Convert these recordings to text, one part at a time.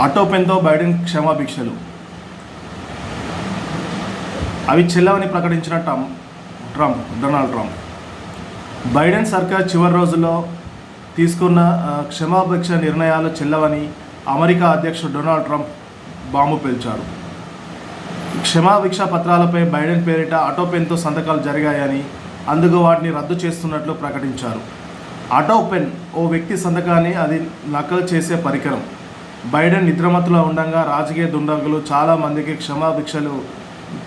ఆటోపెన్తో Biden క్షమాభిక్షలు. అవి చెల్లవని ప్రకటించిన Trump Trump Donald Trump. Biden సర్కార్ చివరి రోజుల్లో తీసుకున్న క్షమాభిక్ష నిర్ణయాలు చెల్లవని అమెరికా అధ్యక్షుడు డొనాల్డ్ ట్రంప్ బాంబు పేల్చారు. క్షమాభిక్ష పత్రాలపై బైడెన్ పేరిట ఆటోపెన్తో సంతకాలు జరిగాయని అందుకు వాటిని రద్దు చేస్తున్నట్లు ప్రకటించారు. ఆటో పెన్ ఓ వ్యక్తి సంతకాన్ని అది నకలు చేసే పరికరం. బైడెన్ నిద్రమత్తులో ఉండగా రాజకీయ దుండగులు చాలామందికి క్షమాభిక్షలు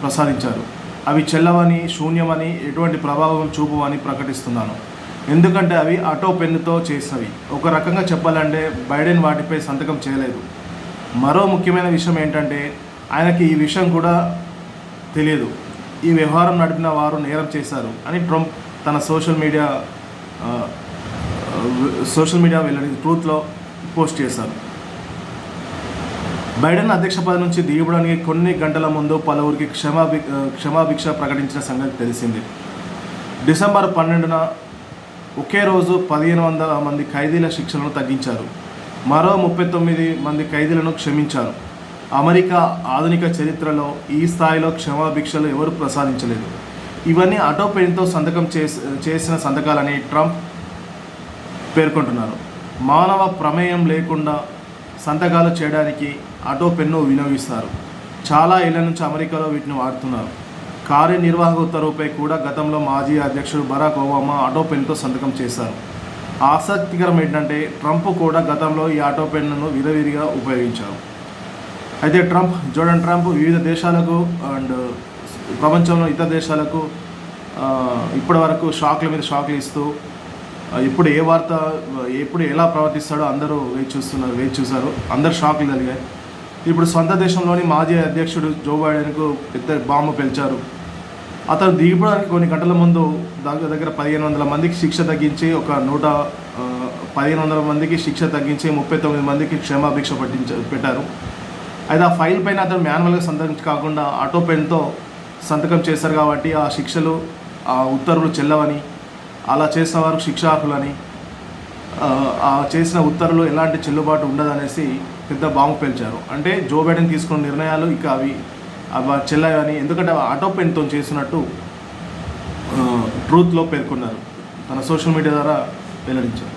ప్రసాదించారు. అవి చెల్లవని శూన్యమని ఎటువంటి ప్రభావం చూపవని ప్రకటిస్తున్నాను. ఎందుకంటే అవి ఆటో పెన్నుతో చేసినవి. ఒక రకంగా చెప్పాలంటే బైడెన్ వాటిపై సంతకం చేయలేదు. మరో ముఖ్యమైన విషయం ఏంటంటే ఆయనకి ఈ విషయం కూడా తెలియదు. ఈ వ్యవహారం నడిపిన వారు నేరం చేశారు అని ట్రంప్ తన సోషల్ మీడియా సోషల్ మీడియా వెళ్ళని ట్రూత్లో పోస్ట్ చేశారు. బైడెన్ అధ్యక్ష పదవి నుంచి దిగడానికి కొన్ని గంటల ముందు పలువురికి క్షమాభి క్షమాభిక్ష ప్రకటించిన సంగతి తెలిసింది. డిసెంబర్ పన్నెండున ఒకే రోజు పదిహేను వందల మంది ఖైదీల శిక్షలను తగ్గించారు. మరో ముప్పై తొమ్మిది మంది ఖైదీలను క్షమించారు. అమెరికా ఆధునిక చరిత్రలో ఈ స్థాయిలో క్షమాభిక్షలు ఎవరు ప్రసాదించలేదు. ఇవన్నీ ఆటో సంతకం చేసి చేసిన సంతకాలని ట్రంప్ పేర్కొంటున్నారు. మానవ ప్రమేయం లేకుండా సంతకాలు చేయడానికి ఆటో పెన్ను వినియోగిస్తారు. చాలా ఏళ్ళ నుంచి అమెరికాలో వీటిని వాడుతున్నారు. కార్యనిర్వాహక ఉత్తర్వుపై కూడా గతంలో మాజీ అధ్యక్షుడు బరాక్ ఒబామా ఆటో పెన్తో సంతకం చేశారు. ఆసక్తికరం ఏంటంటే ట్రంప్ కూడా గతంలో ఈ ఆటో పెన్నును విరవిరిగా ఉపయోగించారు. అయితే ట్రంప్ జోడన్ ట్రంప్ వివిధ దేశాలకు అండ్ ప్రపంచంలో ఇతర దేశాలకు ఇప్పటి వరకు షాక్ల మీద షాక్లు ఇస్తూ ఇప్పుడు ఏ వార్త ఎప్పుడు ఎలా ప్రవర్తిస్తాడో అందరూ వేచి చూస్తున్నారు వేచి చూశారు. అందరు షాక్లు కలిగాయి. ఇప్పుడు సొంత దేశంలోని మాజీ అధ్యక్షుడు జో బైడెన్కు పెద్ద బాంబు పెంచారు అతను దిగిపోవడానికి కొన్ని గంటల ముందు దగ్గర దగ్గర పదిహేను వందల మందికి శిక్ష తగ్గించి ఒక నూట పదిహేను వందల మందికి శిక్ష తగ్గించి ముప్పై తొమ్మిది మందికి క్షమాభిక్ష పట్టించ పెట్టారు. అయితే ఆ ఫైల్ పైన అతను మాన్యువల్గా సంతకం కాకుండా ఆటో పెన్తో సంతకం చేశారు కాబట్టి ఆ శిక్షలు ఆ ఉత్తర్వులు చెల్లవని అలా చేసిన వారు శిక్షార్హులని. చేసిన ఉత్తర్వులు ఎలాంటి చెల్లుబాటు ఉండదనేసి పెద్ద బాంబు పేల్చారు. అంటే జో బైడెన్ తీసుకున్న నిర్ణయాలు ఇక అవి అవి చెల్లాయని ఎందుకంటే ఆటో పెన్తో చేసినట్టు ట్రూత్లో పేర్కొన్నారు. తన సోషల్ మీడియా ద్వారా వెల్లడించారు.